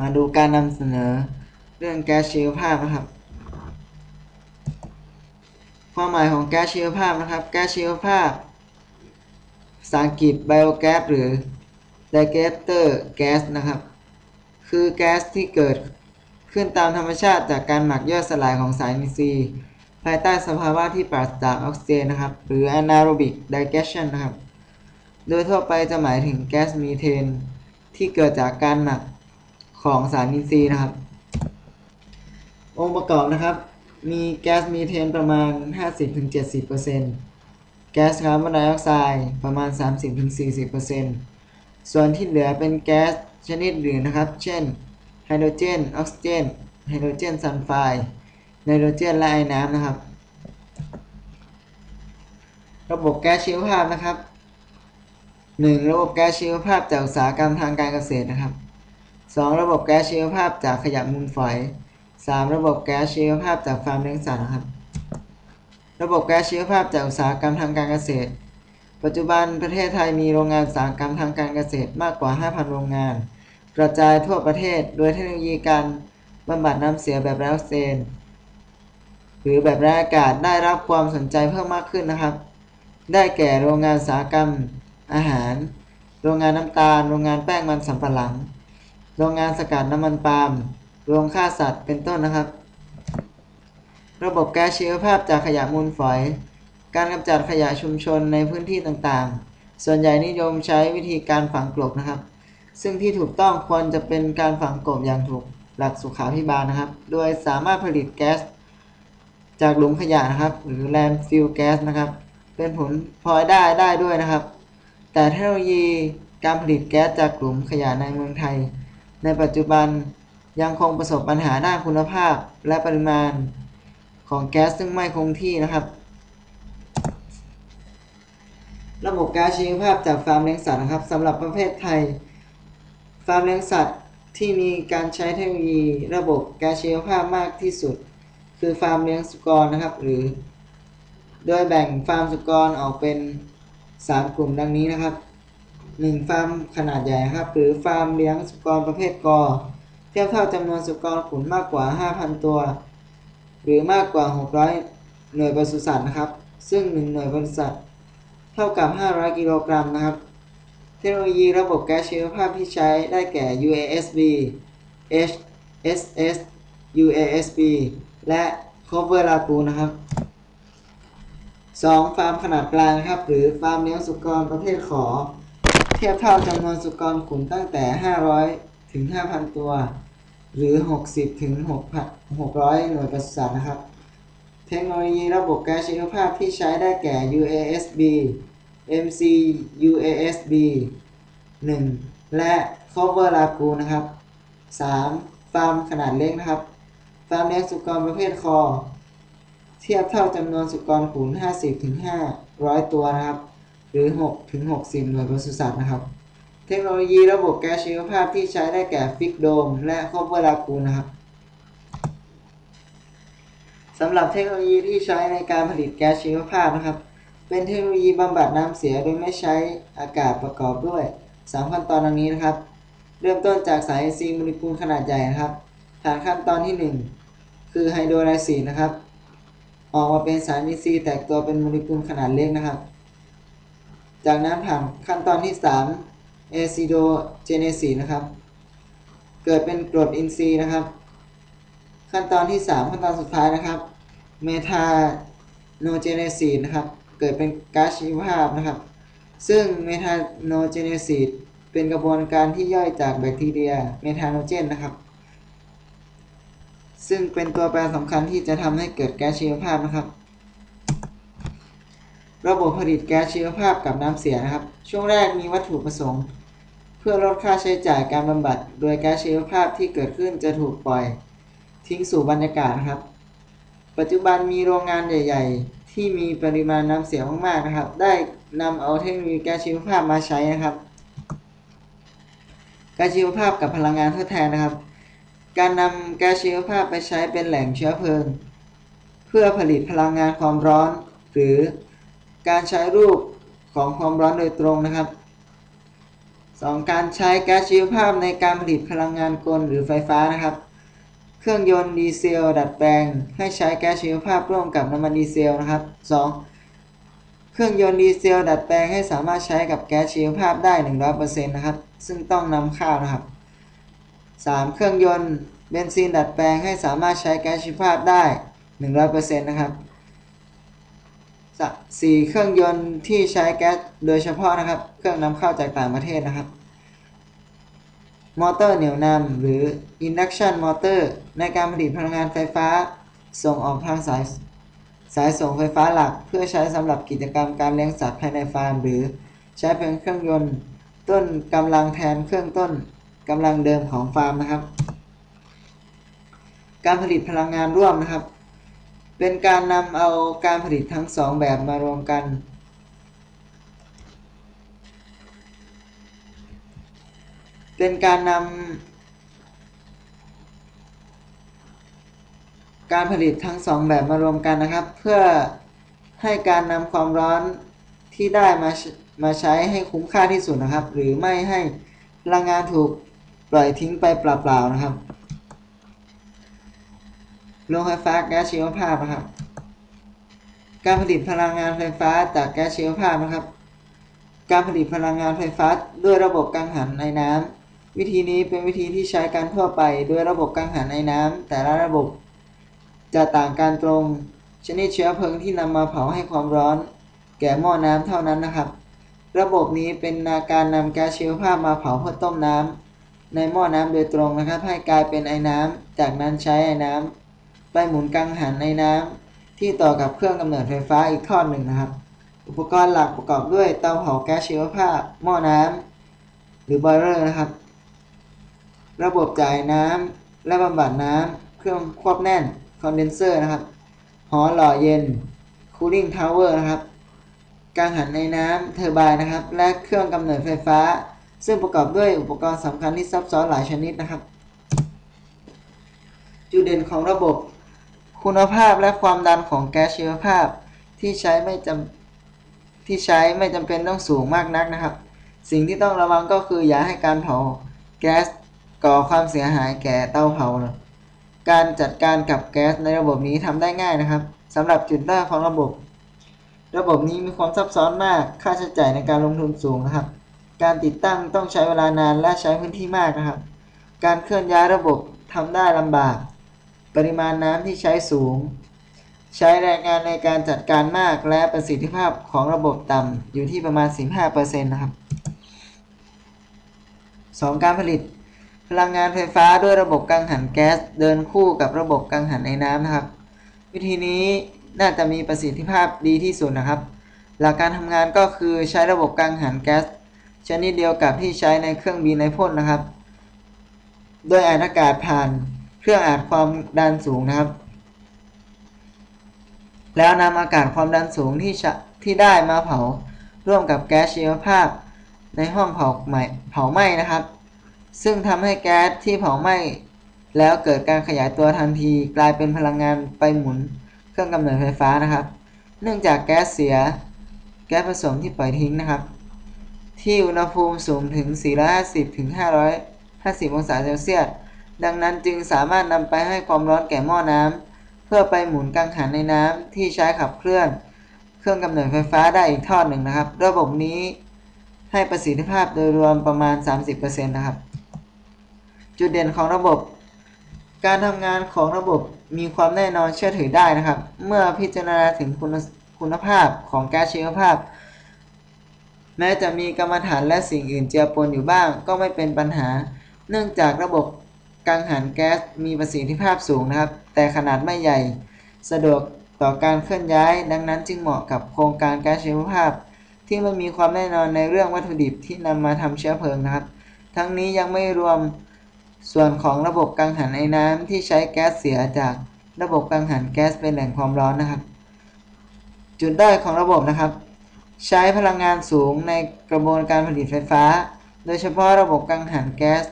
มาดูการนำเสนอเรื่องแก๊สชีวภาพนะครับ ความหมายของแก๊สชีวภาพนะครับ แก๊สชีวภาพภาษาอังกฤษ biogas หรือ digester gas นะครับ คือแก๊สที่เกิดขึ้นตามธรรมชาติจากการหมักย่อยสลายของสารอินทรีย์ ภายใต้สภาวะที่ปราศจากออกซิเจนนะครับ หรือ anaerobic digestion นะครับ โดยทั่วไปจะหมายถึงแก๊สมีเทน ที่เกิดจากการหมัก ของสารอินทรีย์นะครับ องค์ประกอบนะครับ มีแก๊สมีเทนประมาณ 50-70%แก๊สคาร์บอนไดออกไซด์ประมาณ 30-40%ส่วนที่เหลือเป็นแก๊สชนิดอื่นนะครับ เช่นไฮโดรเจนออกซิเจนไฮโดรเจนซัลไฟด์ไนโตรเจนและไอน้ำนะครับ ระบบแก๊สชีวภาพนะครับ 1. ระบบแก๊สชีวภาพจากอุตสาหกรรมทางการเกษตรนะครับ 2. ระบบแก๊สชีวภาพจากขยะมูลฝอย 3. ระบบแก๊สชีวภาพจากฟาร์มเลี้ยงสัตว์นะครับ ระบบแก๊สชีวภาพจากอุตสาหกรรมทางการเกษตร ปัจจุบันประเทศไทยมีโรงงานอุตสาหกรรมทางการเกษตรมากกว่า 5,000 โรงงาน กระจายทั่วประเทศโดยเทคโนโลยีการบำบัดน้ำเสียแบบไร้ออกซิเจนหรือแบบไร้อากาศได้รับความสนใจเพิ่มมากขึ้นนะครับ ได้แก่โรงงานอุตสาหกรรมอาหาร โรงงานน้ำตาล โรงงานแป้งมันสำปะหลัง โรงงานสกัดน้ำมันปาล์มโรงฆ่าสัตว์เป็นต้นนะครับ ระบบแก๊สชีวภาพจากขยะมูลฝอย การกำจัดขยะชุมชนในพื้นที่ต่างๆ ส่วนใหญ่นิยมใช้วิธีการฝังกลบนะครับ ซึ่งที่ถูกต้องควรจะเป็นการฝังกลบอย่างถูกหลักสุขาพิบาลนะครับ โดยสามารถผลิตแก๊สจากหลุมขยะนะครับ หรือ landfill gas นะครับ เป็นผลพลอยได้ได้ด้วยนะครับ แต่เทคโนโลยีการผลิตแก๊สจากหลุมขยะในเมืองไทย ในปัจจุบันยังคงประสบปัญหาด้านคุณภาพและปริมาณของแก๊สซึ่งไม่คงที่นะครับ ระบบการชีวภาพจากฟาร์มเลี้ยงสัตว์นะครับสำหรับประเภทไทย ฟาร์มเลี้ยงสัตว์ที่มีการใช้เทคโนโลยีระบบการชีวภาพมากที่สุด คือฟาร์มเลี้ยงสุกรนะครับ หรือ โดยแบ่งฟาร์มสุกรออกเป็น 3 กลุ่มดังนี้นะครับ 1. ฟาร์มขนาดใหญ่ครับหรือฟาร์มเลี้ยงสุกรประเภทกอเทียบเท่าจำนวนสุกรขุนมากกว่า 5,000 ตัว หรือมากกว่า 600 หน่วยปศุสัตว์นะครับ ซึ่ง 1 หน่วยปศุสัตว์เท่ากับ 500 กิโลกรัมนะครับ เทคโนโลยีระบบแก๊สชีวภาพที่ใช้ได้แก่ UASB HSS UASB และ Cover Lagoon นะครับ 2. ฟาร์มขนาดกลางครับ หรือฟาร์มเลี้ยงสุกรประเภทขอ เทียบเท่าจำนวนสุกรขุนตั้งแต่ 500 ถึง 5,000 ตัว หรือ 60 ถึง 600 หน่วยปศุสัตว์นะครับ เทคโนโลยีระบบแก๊สชีวภาพที่ใช้ได้แก่ UASB MC UASB 1 และ Cover Lagoon นะครับ 3. ฟาร์มขนาดเล็กนะครับ ฟาร์มเลี้ยงสุกรประเภทคอ เทียบเท่าจำนวนสุกรขุน50ถึง500 ตัวนะครับ หรือ 6 ถึง 60 หน่วยปศุสัตว์นะครับ เทคโนโลยีระบบแก๊สชีวภาพที่ใช้ได้แก่ฟิกโดม และคอเวอร์ลากูนะครับสำหรับเทคโนโลยีที่ใช้ในการผลิตแก๊สชีวภาพนะครับ เป็นเทคโนโลยีบำบัดน้ำเสียโดยไม่ใช้อากาศประกอบด้วย 3 ขั้นตอนดังนี้นะครับ เริ่มต้นจากสายซีโมเลกุลขนาดใหญ่นะครับ ผ่านขั้นตอนที่ 1 คือไฮโดรไลซีนะครับ ออกมาเป็นสารอินทรีย์แตกตัวเป็นโมเลกุลขนาดเล็กนะครับ จากนั้นผ่านขั้นตอนที่3 a c i d o g e n e s i s นะครับ เกิดเป็นกรดอินทรีย์นะครับ ขั้นตอนที่ 3 ขั้นตอนสุดท้ายนะครับ เมทาโนเจเนซีนะครับ เกิดเป็นก๊าซชีวภาพนะครับ ซึ่งเมทาโนเจเนซีเป็นกระบวนการที่ย่อยจากแบคทีเรียเมทาโนเจนนะครับ ซึ่งเป็นตัวแปรสำคัญที่จะทำให้เกิดแก๊สชีวภาพนะครับ ระบบผลิตแก๊สชีวภาพกับน้ำเสียนะครับ ช่วงแรกมีวัตถุประสงค์ เพื่อลดค่าใช้จ่ายการบำบัด โดยแก๊สชีวภาพที่เกิดขึ้นจะถูกปล่อย ทิ้งสู่บรรยากาศนะครับ ปัจจุบันมีโรงงานใหญ่ ๆ ที่มีปริมาณน้ำเสียมากๆนะครับ ได้นำเอาเทคโนโลยีแก๊สชีวภาพมาใช้นะครับแก๊สชีวภาพกับพลังงานทดแทนนะครับ การนำแก๊สชีวภาพไปใช้เป็นแหล่งเชื้อเพลิง เพื่อผลิตพลังงานความร้อน หรือ การใช้รูปของความร้อนโดยตรงนะครับ 2. การใช้แก๊สชีวภาพในการผลิตพลังงานกลหรือไฟฟ้านะครับ เครื่องยนต์ดีเซลดัดแปลง ให้ใช้แก๊สชีวภาพร่วมกับน้ำมันดีเซลนะครับ 2. เครื่องยนต์ดีเซลดัดแปลงให้สามารถใช้กับแก๊สชีวภาพได้ 100%นะครับ ซึ่งต้องนำเข้านะครับ 3. เครื่องยนต์เบนซินดัดแปลงให้สามารถใช้แก๊สชีวภาพได้ 100%นะครับ 4. เครื่องยนต์ที่ใช้แก๊สโดยเฉพาะนะครับ เครื่องนำเข้าจากต่างประเทศนะครับ มอเตอร์เหนี่ยวนำหรือ induction motor ในการผลิตพลังงานไฟฟ้า ส่งออกทางสายสายส่งไฟฟ้าหลัก เพื่อใช้สำหรับกิจกรรมการเลี้ยงสัตว์ภายในฟาร์ม หรือใช้เป็นเครื่องยนต์ต้นกำลังแทนเครื่องต้นกำลังเดิมของฟาร์มนะครับ การผลิตพลังงานร่วมนะครับ เป็นการนำเอาการผลิตทั้งสองแบบมารวมกัน เป็นการนำการผลิตทั้งสองแบบมารวมกันนะครับ เพื่อให้การนำความร้อนที่ได้มามาใช้ให้คุ้มค่าที่สุดนะครับ หรือไม่ให้พลังงานถูกปล่อยทิ้งไปเปล่าๆนะครับ โรงไฟฟ้าแก๊สชีวภาพนะครับ การผลิตพลังงานไฟฟ้าจากแก๊สชีวภาพนะครับ การผลิตพลังงานไฟฟ้าด้วยระบบกังหันไอน้ำวิธีนี้เป็นวิธีที่ใช้การทั่วไปด้วยระบบกังหันไอน้ำแต่ละระบบ จะต่างกันตรงชนิดเชื้อเพลิงที่นำมาเผาให้ความร้อน แก่หม้อน้ำเท่านั้นนะครับ ระบบนี้เป็นนาการนำแก๊สชีวภาพมาเผาเพื่อต้มน้ำในหม้อน้ำโดยตรงนะครับ ให้กลายเป็นไอ้น้ำจากนั้นใช้ไอ้น้ำ ไปหมุนกังหันในน้ำที่ต่อกับเครื่องกำเนิดไฟฟ้าอีกทอดหนึ่งนะครับ อุปกรณ์หลักประกอบด้วยเตาเผาแก๊สชีวภาพ หม้อน้ำหรือบอยเลอร์นะครับ ระบบจ่ายน้ำและบำบัดน้ำเครื่องควบแน่นคอนเดนเซอร์นะครับ หอหล่อเย็นคูลิ่งทาวเวอร์นะครับกังหันในน้ำเทอร์ไบน์นะครับ และเครื่องกำเนิดไฟฟ้า ซึ่งประกอบด้วยอุปกรณ์สำคัญที่ซับซ้อนหลายชนิดนะครับ จุดเด่นของระบบ คุณภาพและความดันของแก๊สชีวภาพที่ใช้ไม่จำที่ใช้ไม่จำเป็นต้องสูงมากนักนะครับ สิ่งที่ต้องระวังก็คืออย่าให้การเผาแก๊สก่อความเสียหายแก่เตาเผานะการจัดการกับแก๊สในระบบนี้ทำได้ง่ายนะครับสำหรับจุดด้อยของระบบ ระบบนี้มีความซับซ้อนมาก ค่าใช้จ่ายในการลงทุนสูงนะครับ การติดตั้งต้องใช้เวลานานและใช้พื้นที่มากนะครับ การเคลื่อนย้ายระบบทำได้ลำบาก ปริมาณน้ำที่ใช้สูง ใช้แรงงานในการจัดการมากและประสิทธิภาพของระบบต่ำอยู่ที่ประมาณ 15%นะครับ 2. การผลิตพลังงานไฟฟ้าด้วยระบบกังหันแก๊สเดินคู่กับระบบกังหันไอ้น้ำนะครับ วิธีนี้น่าจะมีประสิทธิภาพดีที่สุดนะครับ หลักการทำงานก็คือใช้ระบบกังหันแก๊สชนิดเดียวกับที่ใช้ในเครื่องบินในพ่นนะครับ โดยอัดอากาศผ่าน เครื่องอัดความดันสูงนะครับ แล้วนำอากาศความดันสูงที่ที่ได้มาเผาร่วมกับแก๊สชีวภาพในห้องเผาไหม้เผาไหม้นะครับ ซึ่งทำให้แก๊สที่เผาไหม้แล้วเกิดการขยายตัวทันทีกลายเป็นพลังงานไปหมุนเครื่องกำเนิดไฟฟ้านะครับ เนื่องจากแก๊สเสียแก๊สผสมที่ปล่อยทิ้งนะครับ ที่อุณหภูมิสูงถึง 450-550 องศาเซลเซียส ดังนั้นจึงสามารถนำไปให้ความร้อนแก่หม้อน้ำเพื่อไปหมุนกังหันในน้ำที่ใช้ขับเคลื่อน เครื่องกำเนิดไฟฟ้าได้อีกทอดหนึ่งนะครับ ระบบนี้ให้ประสิทธิภาพโดยรวมประมาณ 30%นะครับ จุดเด่นของระบบ การทำงานของระบบมีความแน่นอนเชื่อถือได้นะครับ เมื่อพิจารณาถึงคุณคุณภาพของแก๊สชีวภาพ แม้จะมีกรรมฐานและสิ่งอื่นเจือปนอยู่บ้าง ก็ไม่เป็นปัญหา เนื่องจากระบบ กังหันแก๊สมีประสิทธิภาพสูงนะครับ แต่ขนาดไม่ใหญ่ สะดวกต่อการเคลื่อนย้าย ดังนั้นจึงเหมาะกับโครงการแก๊สชีวภาพ ที่ไม่มีความแน่นอนในเรื่องวัตถุดิบที่นำมาทำเชื้อเพลิงนะครับ ทั้งนี้ยังไม่รวมส่วนของระบบกังหันไอ้น้ำที่ใช้แก๊สเสียจากระบบกังหันแก๊สเป็นแหล่งความร้อนนะครับ จุดด้อยของระบบนะครับ ใช้พลังงานสูงในกระบวนการผลิตไฟฟ้า โดยเฉพาะระบบกังหันแก๊ส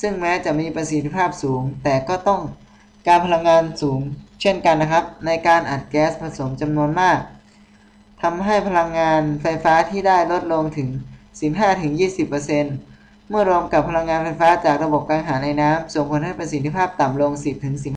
ซึ่งแม้จะมีประสิทธิภาพสูง แต่ก็ต้องการพลังงานสูง เช่นกันนะครับ ในการอัดแก๊สผสมจำนวนมากทำให้พลังงานไฟฟ้าที่ได้ลดลงถึง 15-20%เมื่อรวมกับพลังงานไฟฟ้าจากระบบกังหันในน้ำส่งผลให้ประสิทธิภาพต่ำลง 10-15